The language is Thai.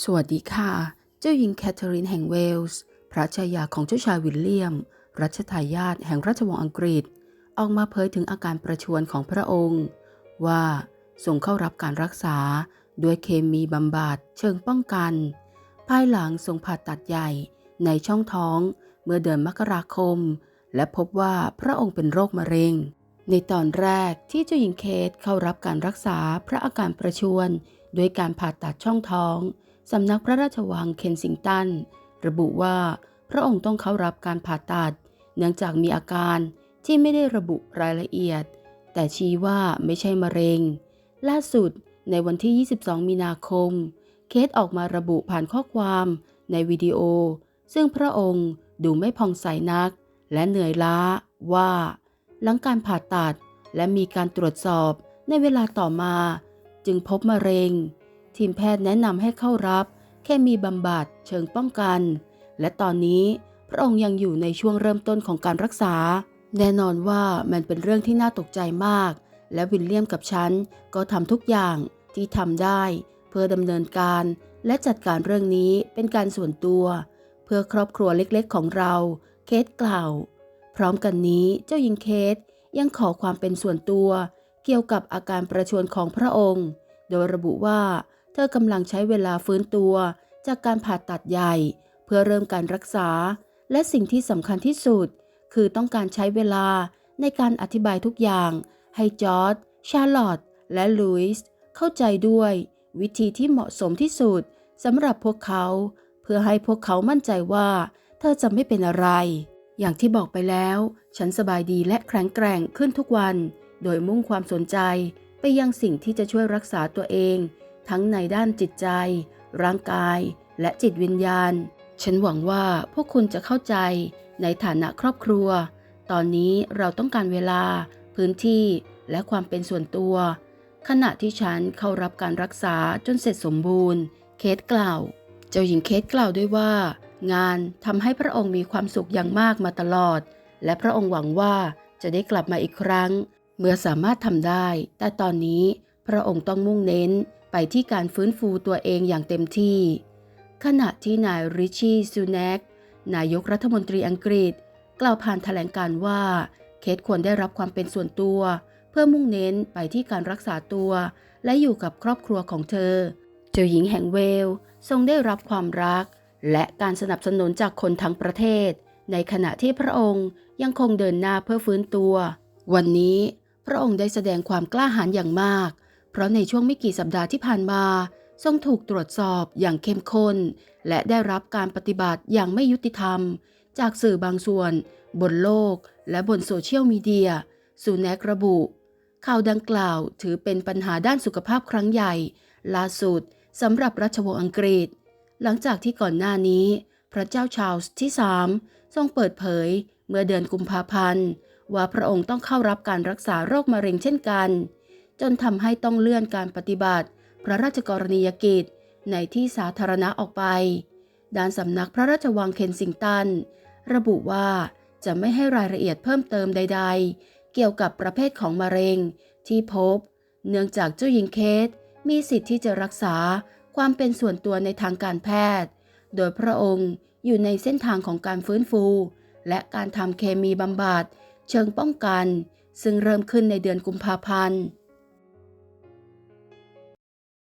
สวัสดีค่ะ เจ้าหญิงแคทเธอรีนแห่งเวลส์ พระชายาของเจ้าชายวิลเลียม รัชทายาทแห่งราชวงศ์อังกฤษ ออกมาเผยถึงอาการประชวรของพระองค์ ว่าส่งเข้ารับการรักษาด้วยเคมีบำบัดเชิงป้องกัน ภายหลังทรงผ่าตัดใหญ่ในช่องท้องเมื่อเดือนมกราคม และพบว่าพระองค์เป็นโรคมะเร็ง ในตอนแรกที่เจ้าหญิงเคทเข้ารับการรักษาพระอาการประชวรด้วยการผ่าตัดช่องท้อง สำนักพระราชวังเคนซิงตัน ระบุว่าพระองค์ต้องเข้ารับการผ่าตัด เนื่องจากมีอาการที่ไม่ได้ระบุรายละเอียด แต่ชี้ว่าไม่ใช่มะเร็ง ล่าสุดในวันที่ 22 มีนาคม เคสออกมาระบุผ่านข้อความในวิดีโอ ซึ่งพระองค์ดูไม่ผ่องใสนัก และเหนื่อยล้าว่า หลังการผ่าตัดและมีการตรวจสอบในเวลาต่อมา จึงพบมะเร็ง ทีมแพทย์แนะนำให้เข้ารับแค่มีบำบัดเชิงป้องกัน และตอนนี้พระองค์ยังอยู่ในช่วงเริ่มต้นของการรักษา แน่นอนว่ามันเป็นเรื่องที่น่าตกใจมาก และวิลเลียมกับฉันก็ทำทุกอย่างที่ทำได้ เพื่อดำเนินการและจัดการเรื่องนี้เป็นการส่วนตัว เพื่อครอบครัวเล็กๆของเรา เคสกล่าว พร้อมกันนี้เจ้าหญิงเคสยังขอความเป็นส่วนตัว เกี่ยวกับอาการประชวรของพระองค์ โดยระบุว่า เธอกำลังใช้เวลาฟื้นตัวจากการผ่าตัดใหญ่ เพื่อเริ่มการรักษา และสิ่งที่สำคัญที่สุด คือต้องการใช้เวลาในการอธิบายทุกอย่าง ให้จอร์ดชาร์ลอตและลุยส์เข้าใจด้วย วิธีที่เหมาะสมที่สุดสำหรับพวกเขา เพื่อให้พวกเขามั่นใจว่า เธอจะไม่เป็นอะไร อย่างที่บอกไปแล้ว ฉันสบายดีและแข็งแกร่งขึ้นทุกวัน โดยมุ่งความสนใจไปยังสิ่งที่จะช่วยรักษาตัวเอง ทั้งในด้านจิตใจ ร่างกาย และจิตวิญญาณ ฉันหวังว่าพวกคุณจะเข้าใจในฐานะครอบครัว ตอนนี้เราต้องการเวลา พื้นที่ และความเป็นส่วนตัว ขณะที่ฉันเข้ารับการรักษาจนเสร็จสมบูรณ์ เคสกล่าว เจ้าหญิงเคสกล่าวด้วยว่า งานทำให้พระองค์มีความสุขอย่างมากมาตลอด และพระองค์หวังว่าจะได้กลับมาอีกครั้ง เมื่อสามารถทำได้ แต่ตอนนี้พระองค์ต้องมุ่งเน้น ไปที่การฟื้นฟูตัวเองอย่างเต็มที่ ขณะที่นายริชี่ซูแนกนายกรัฐมนตรีอังกฤษ กล่าวผ่านแถลงการว่า เคสควรได้รับความเป็นส่วนตัว เพื่อมุ่งเน้นไปที่การรักษาตัว และอยู่กับครอบครัวของเธอ เจ้าหญิงแห่งเวลส์ทรงได้รับความรัก และการสนับสนุนจากคนทั้งประเทศ ในขณะที่พระองค์ยังคงเดินหน้าเพื่อฟื้นตัว วันนี้พระองค์ได้แสดงความกล้าหาญอย่างมาก เพราะในช่วงไม่กี่สัปดาห์ที่ผ่านมาทรงถูกตรวจสอบอย่างเข้มข้น และได้รับการปฏิบัติอย่างไม่ยุติธรรม จากสื่อบางส่วน บนโลก และบนโซเชียลมีเดียซูแนกระบุ ข่าวดังกล่าวถือเป็นปัญหาด้านสุขภาพครั้งใหญ่ ล่าสุดสำหรับราชวงศ์อังกฤษ หลังจากที่ก่อนหน้านี้ พระเจ้าชาลส์ที่ 3 ทรงเปิดเผย เมื่อเดือนกุมภาพันธ์ ว่าพระองค์ต้องเข้ารับการรักษาโรคมะเร็งเช่นกัน จนทำให้ต้องเลื่อนการปฏิบัติ พระราชกรณียกิจ ในที่สาธารณะออกไป ด้านสำนักพระราชวังเคนซิงตัน ระบุว่าจะไม่ให้รายละเอียดเพิ่มเติมใด ๆ เกี่ยวกับประเภทของมะเร็งที่พบ เนื่องจากเจ้าหญิงเคสมีสิทธิ์ที่จะรักษาความเป็นส่วนตัวในทางการแพทย์ โดยพระองค์อยู่ในเส้นทางของการฟื้นฟู และการทำเคมีบำบัดเชิงป้องกัน ซึ่งเริ่มขึ้นในเดือนกุมภาพันธ์